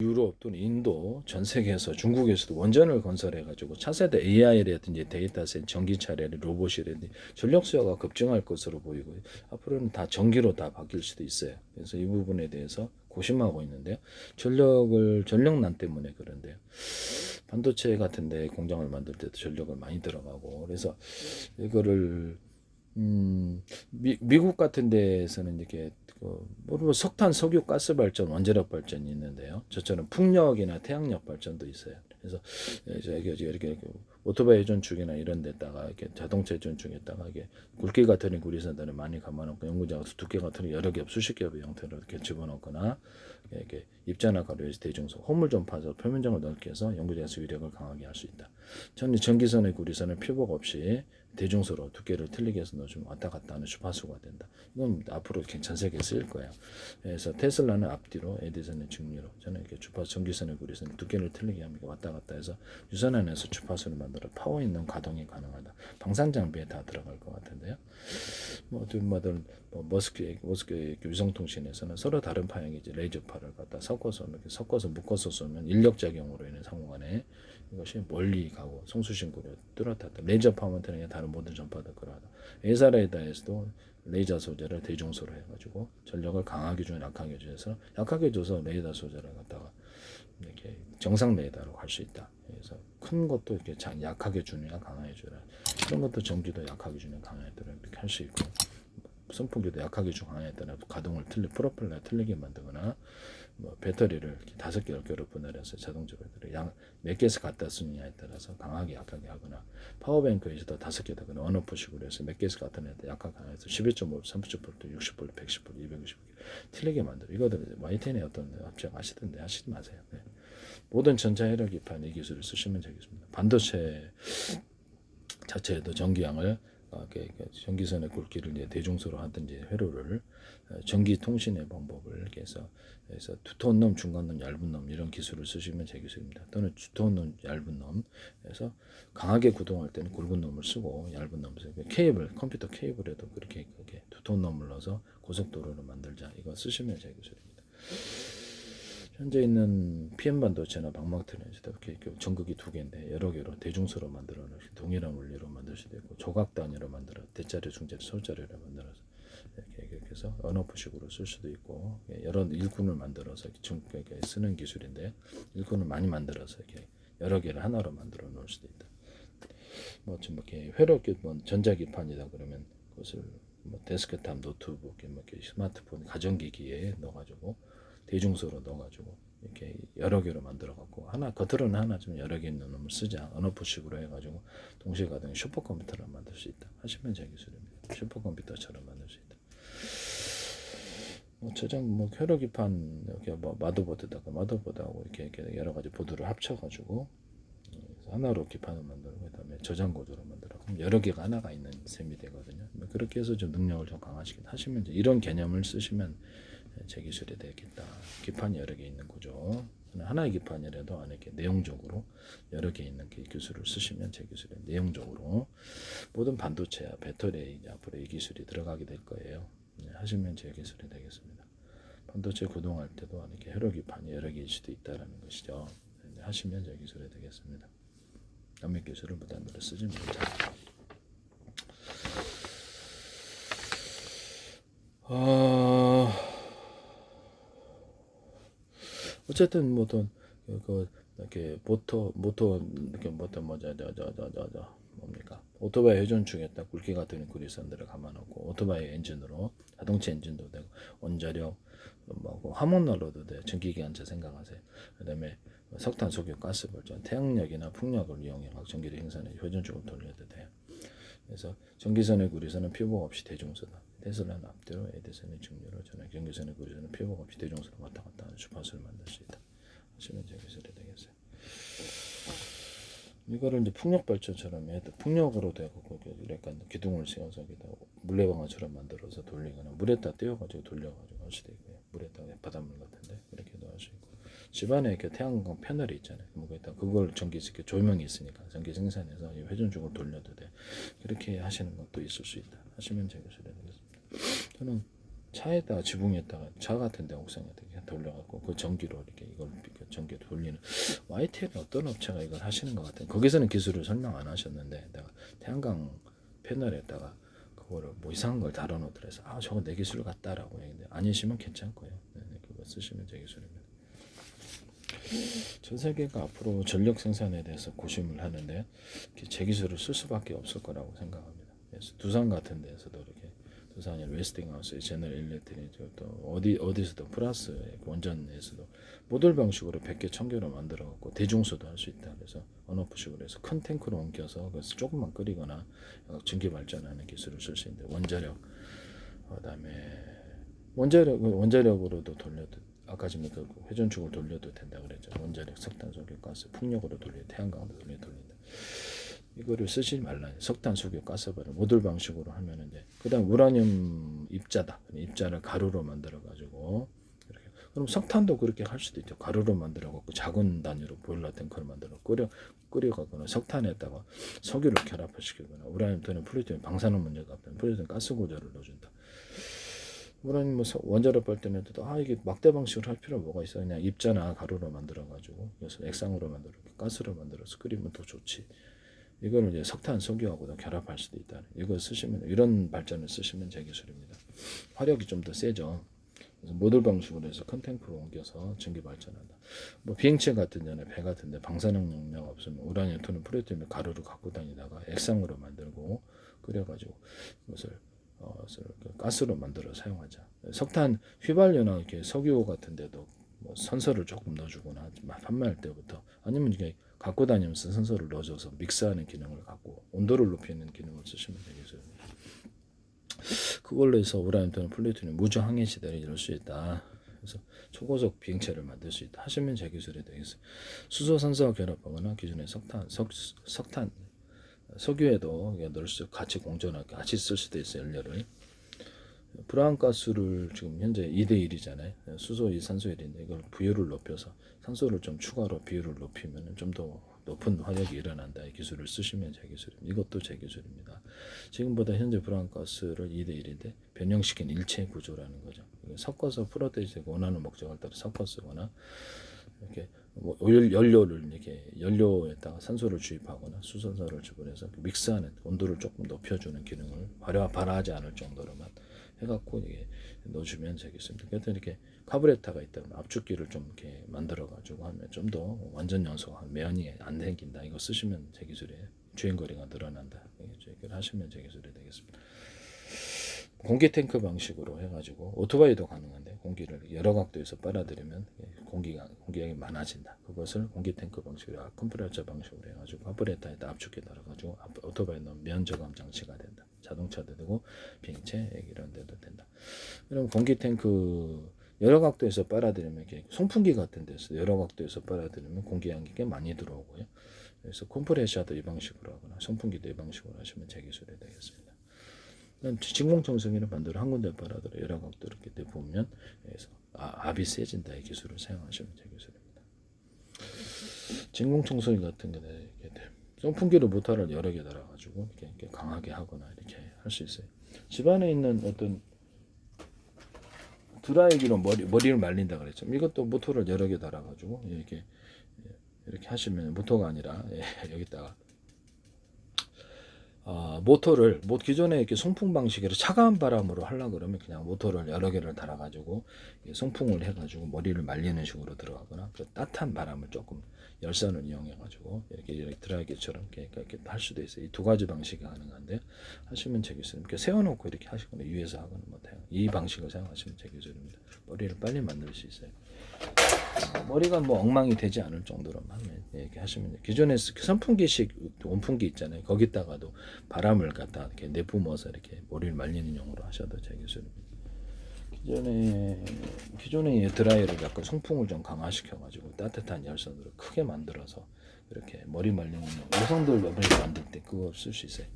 유럽 또는 인도 전 세계에서 중국에서도 원전을 건설해 가지고 차세대 AI라든지 데이터센 전기차례 로봇이라든지 전력 수요가 급증할 것으로 보이고 앞으로는 다 전기로 다 바뀔 수도 있어요. 그래서 이 부분에 대해서 고심하고 있는데요. 전력을 전력난 때문에 그런데요. 반도체 같은 데 공장을 만들 때도 전력을 많이 들어가고 그래서 이거를 음, 미, 미국 같은 데에서는 이렇게 그, 뭐 석탄, 석유, 가스 발전, 원자력 발전이 있는데요. 저처럼 풍력이나 태양력 발전도 있어요. 그래서 이렇게, 이렇게, 이렇게 오토바이 회전축이나 이런 데다가 이렇게 자동차 회전축에다가 이게 굵기 같은 구리선들을 많이 감아놓고 연구장에서 두께 같은 여러 겹, 수십 겹의 형태로 이렇게 집어넣거나 이렇게 입자나 가루에서 대중소, 홈을 좀 파서 표면적을 넓게 해서 연구장에서 위력을 강하게 할 수 있다. 저는 전기선의 구리선을 표복 없이 대중소로 두께를 틀리게 해서 넣어주면 왔다 갔다 하는 주파수가 된다. 이건 앞으로 전 세계에 쓰일 거예요. 그래서 테슬라는 앞뒤로, 에디슨은 중류로. 저는 이렇게 주파수 전기선의 구리선 두께를 틀리게 하면 왔다 갔다 해서 유선 안에서 주파수를 만들어 파워 있는 가동이 가능하다. 방산 장비에 다 들어갈 것 같은데요. 뭐 뭐든 뭐 머스크 머스크 위성통신에서는 서로 다른 파형이 이제 레이저파를 갖다 섞어서 이렇게 섞어서 묶어서 쏘면 인력 작용으로 인해 상호간에 이것이 멀리 가고 송수신구를 뚜렷하다. 레이저 파운트는 다른 모든 전파도 그러하다. 에사레이다에서도 레이저 소재를 대중소로 해가지고 전력을 강하게 주는 약하게 줘서 약하게 줘서 레이더 소재를 갖다가 이렇게 정상 레이더로 갈 수 있다. 그래서 큰 것도 이렇게 자- 약하게 주느냐 강하게 주라. 그런 것도 전기도 약하게 주느냐 강하게 주라 이렇게 할 수 있고 선풍기도 약하게 주 강하게 따라 가동을 틀리 프로펠러 틀리게 만들거나 뭐 배터리를 다섯 개를 결합 분할해서 자동차 배터리 양몇 개에서 갖다 쓰느냐에 따라서 강하게 약하게 하거나 파워뱅크에서도 다섯 개다 그러나 언어포식으로 해서 몇 개에서 갖다 내다 약하게 해서 11.5, 30V, 60V, 110V, 260V 틀리게 만들어 이거들 YTN의 어떤 업체가 하시던데 하시지 마세요. 네. 모든 전자 혈액 기판 이 기술을 쓰시면 되겠습니다. 반도체 자체에도 전기양을 어, 이렇게 이렇게 전기선의 굵기를 대중소로 하든지 회로를 어, 전기 통신의 방법을 해서 그래서 두터운 놈, 중간 놈, 얇은 놈 이런 기술을 쓰시면 제 기술입니다. 또는 두터운 놈, 얇은 놈. 그래서 강하게 구동할 때는 굵은 놈을 쓰고 얇은 놈을 쓰고 케이블, 컴퓨터 케이블에도 그렇게 그렇게 두터운 놈을 넣어서 고속도로를 만들자. 이거 쓰시면 제 기술입니다. 현재 있는 PM 반도체나 방막트렌즈도 이렇게, 이렇게 전극이 두 개인데 여러 개로 대중소로 만들어 놓은 동일한 원리로 만들 수도 있고 조각 단위로 만들어 대자리, 중자리, 솔자리를 만들어서 이렇게, 이렇게 해서 언어프식으로 쓸 수도 있고 예, 여러 일꾼을 만들어서 중- 이렇게 쓰는 기술인데 일꾼을 많이 만들어서 이렇게 여러 개를 하나로 만들어 놓을 수도 있다. 뭐좀 이렇게 회로기 뭐 전자기판이다 그러면 그것을 뭐 데스크탑, 노트북, 뭐 이렇게 스마트폰, 가전기기에 넣어가지고 대중소로 넣어가지고 이렇게 여러 개로 만들어갖고 하나 겉으로는 하나 좀 여러 개 있는 놈을 쓰자. 언어포식으로 해가지고 동시에 가동 슈퍼컴퓨터를 만들 수 있다. 하시면 제 기술입니다. 슈퍼컴퓨터처럼 만들 수 있다. 뭐 저장 뭐 혈액기판 이렇게 뭐 마더보드다가 마더보드하고 이렇게, 여러 가지 보드를 합쳐가지고 하나로 기판을 만들고 그다음에 저장 구조로 만들어 그럼 여러 개가 하나가 있는 셈이 되거든요 뭐 그렇게 해서 좀 능력을 좀 강화시킨 하시면 이런 개념을 쓰시면 제 기술이 되겠다. 기판이 여러 개 있는 구조. 하나의 기판이라도 안에 이렇게 내용적으로 여러 개 있는 그 기술을 쓰시면 제 기술에 내용적으로 모든 반도체와 배터리에 앞으로 이 기술이 들어가게 될 거예요. 네, 하시면 제 기술이 되겠습니다. 반도체 구동할 때도 이렇게 회로 기판이 여러 개일 수도 있다라는 것이죠. 네, 하시면 제 기술이 되겠습니다. 남의 기술을 무단으로 쓰지 말자. 아. 어쨌든 뭐든 그 이렇게 모터 모터 이렇게 저 뭡니까 오토바이 회전축에다 굵기 같은 구리선들을 감아놓고 오토바이 엔진으로 자동차 엔진도 되고 원자력 뭐 화목난로도 돼 전기기관차 생각하세요 그다음에 석탄 석유 가스 발전 태양력이나 풍력을 이용해 막 전기를 생산해 회전축을 돌려도 돼요 그래서 전기선의 구리선은 표복 없이 대중소다. 테슬라는 앞뒤로 에디슨의 중류로 저는 전기선의 구리선은 표복 없이 대중소로 왔다 갔다 하는 주파수를 만들 수 있다. 하시면 제 기술이 되겠어요. 이거를 이제 풍력 발전처럼 해도 풍력으로 되고 그러니까 기둥을 세워서 여기다 물레방아처럼 만들어서 돌리거나 물에다 띄워가지고 돌려가지고 할 수도 있고요. 물에다 바닷물 같은데 이렇게도 할 수 있고 집안에 이렇게 태양광 패널이 있잖아요. 뭐 거기다 그걸 전기 이렇게 조명이 있으니까 전기 생산해서 이 회전축을 돌려도 돼. 그렇게 하시는 것도 있을 수 있다. 하시면 제 기술이 되겠습니다. 저는 차에다가 지붕에다가 차 같은데 옥상에 이렇게 돌려갖고 그 전기로 이렇게 이걸 그 전기 돌리는 YTL이 어떤 업체가 이걸 하시는 것 같아요. 거기서는 기술을 설명 안 하셨는데 내가 태양광 패널에다가 그거를 뭐 이상한 걸 달아놓더래서 아 저거 내 기술 같다라고 얘기했는데 아니시면 괜찮고요. 네, 네, 그거 쓰시면 제 기술입니다. 전 세계가 앞으로 전력 생산에 대해서 고심을 하는데 제 기술을 쓸 수밖에 없을 거라고 생각합니다. 그래서 두산 같은 데서도 이렇게 두산이 웨스팅하우스, 제너럴 일렉트릭 또 어디 어디서도 플러스 원전에서도 모듈 방식으로 100개, 1000개로 만들어 갖고 대중소도 할 수 있다. 그래서 언어프식으로 해서 큰 탱크로 옮겨서 그래서 조금만 끓이거나 전기 발전하는 기술을 쓸 수 있는데 원자력 그다음에 원자력 원자력으로도 돌려도 아까 전에 그 회전축을 돌려도 된다 그랬죠. 원자력, 석탄, 석유, 가스, 풍력으로 돌려 태양광으로 돌려 돌린다. 이거를 쓰지 말라. 석탄, 석유, 가스발을 모듈 방식으로 하면 이제 그다음 우라늄 입자다. 입자를 가루로 만들어 가지고 이렇게 그럼 석탄도 그렇게 할 수도 있죠. 가루로 만들어 갖고 작은 단위로 보일러 탱크를 만들어 끓여 끓여 갖고는 석탄에다가 석유를 결합시키거나 우라늄 또는 플루토늄 방사능 문제가 없다면 플루토늄 가스 구조를 넣어준다. 우라늄 뭐 서- 원자력 발전에도 아 이게 막대 방식으로 할 필요 뭐가 있어 그냥 입자나 가루로 만들어 가지고 그래서 액상으로 만들어 가스로 만들어서 끓이면 더 좋지. 이거는 이제 석탄, 석유하고도 결합할 수도 있다. 이거 쓰시면 이런 발전을 쓰시면 제 기술입니다. 화력이 좀 더 세죠. 그래서 모듈 방식으로 해서 큰 탱크로 옮겨서 전기 발전한다. 뭐 비행체 같은 데는 배 같은 데 방사능 용량 없으면 우라늄 토는 플루토늄 가루를 갖고 다니다가 액상으로 만들고 끓여가지고 이것을 어, 가스로 만들어 사용하자. 석탄 휘발유나 이렇게 석유 같은 데도 뭐 선서를 조금 넣어주거나 판매할 때부터 아니면 이게 갖고 다니면서 선서를 넣어줘서 믹스하는 기능을 갖고 온도를 높이는 기능을 쓰시면 되겠어요. 그걸로 해서 우라늄 또는 플루토늄 무저 항해 시대를 이룰 수 있다. 그래서 초고속 비행체를 만들 수 있다. 하시면 제 기술이 되겠어요. 수소 산소와 결합하거나 기존의 석탄, 석, 석탄, 석유에도 넣을 수 같이 공존하게 같이 쓸 수도 있어요. 연료를. 브라운가스를 지금 현재 2대 1이잖아요. 수소 2, 산소 1인데 이걸 비율을 높여서 산소를 좀 추가로 비율을 높이면 좀 더 높은 화력이 일어난다. 이 기술을 쓰시면 제 기술입니다. 이것도 제 기술입니다. 지금보다 현재 브라운가스를 2대 1인데 변형시킨 일체 구조라는 거죠. 섞어서 풀어대지고 원하는 목적을 따라 섞어 쓰거나 이렇게 뭐 연- 연료를 이렇게 연료에다가 산소를 주입하거나 수산소를 주입해서 믹스하는 온도를 조금 높여주는 기능을 발화 발화하지 않을 정도로만 해갖고 이게 넣어주면 되겠습니다. 그래서 이렇게 카브레타가 있다면 압축기를 좀 이렇게 만들어가지고 하면 좀 더 완전 연소가 매연이 안 생긴다. 이거 쓰시면 제 기술에 주행거리가 늘어난다. 이걸 하시면 제 기술이 되겠습니다. 공기 탱크 방식으로 해가지고 오토바이도 가능한데 공기를 여러 각도에서 빨아들이면 공기가 공기량이 많아진다. 그것을 공기 탱크 방식으로 컴프레셔 방식으로 해가지고 카브레타에다 압축기 달아가지고 앞- 오토바이 넣으면 면 저감 장치가 된다. 자동차도 되고 비행체 이런 데도 된다. 그럼 공기 탱크 여러 각도에서 빨아들이면 이렇게 송풍기 같은 데서 여러 각도에서 빨아들이면 공기양이 꽤 많이 들어오고요. 그래서 콤프레셔도 이 방식으로 하거나 송풍기도 이 방식으로 하시면 제 기술이 되겠습니다. 진공청소기를 만들어 한 군데 빨아들여 여러 각도 이렇게 내보면 그래서 아, 압이 세진다 이 기술을 사용하시면 제 기술입니다. 진공청소기 같은 경우에 이렇게 돼. 송풍기로 모터를 여러 개 달아가지고 이렇게, 이렇게 강하게 하거나 이렇게 할 수 있어요. 집안에 있는 어떤 드라이기로 머리 머리를 말린다 그랬죠. 이것도 모터를 여러 개 달아가지고 이렇게 이렇게 하시면 모터가 아니라 예, 여기다가 아, 모터를 뭐 기존에 이렇게 송풍 방식으로 차가운 바람으로 하려 그러면 그냥 모터를 여러 개를 달아 가지고 이게 송풍을 해 가지고 머리를 말리는 식으로 들어가거나 그 따뜻한 바람을 조금 열선을 이용해 가지고 이렇게, 이렇게 드라이기처럼 이렇게, 이렇게 할 수도 있어요. 이 두 가지 방식이 가능한데 하시면 되겠어요. 이렇게 세워 놓고 이렇게 하시거나 위에서 하거나 못해요. 이 방식을 사용하시면 제 기술입니다. 머리를 빨리 만들 수 있어요. 머리가 뭐 엉망이 되지 않을 정도로만 하면 이렇게 하시면 돼요. 기존에 스- 선풍기식 온풍기 있잖아요. 거기다가도 바람을 갖다 이렇게 내뿜어서 이렇게 머리를 말리는 용으로 하셔도 제 기술입니다. 기존에 기존에 드라이를 약간 송풍을 좀 강화시켜 가지고 따뜻한 열선으로 크게 만들어서 이렇게 머리 말리는 용. 여성들 머리 만들 때 그거 쓸 수 있어요.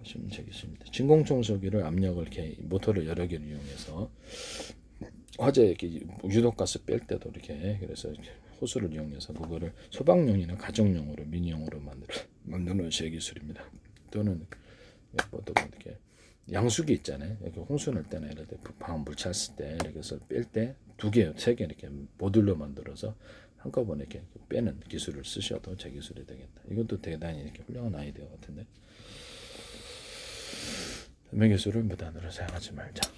하시면 되겠습니다. 진공 청소기를 압력을 이렇게 모터를 여러 개를 이용해서 화재 이렇게 유독가스 뺄 때도 이렇게 그래서 호수를 이용해서 그거를 소방용이나 가정용으로 미니용으로 만들 만드는 제 기술입니다. 또는 뭐또 이렇게 양수기 있잖아요. 이렇게 홍수 낼 때나 이럴 때 방물 찼을 때 이렇게 해서 뺄 때 두 개, 세 개 이렇게 모듈로 만들어서 한꺼번에 이렇게 빼는 기술을 쓰셔도 제 기술이 되겠다. 이것도 대단히 이렇게 훌륭한 아이디어 같은데. 변명 기술을 무단으로 사용하지 말자.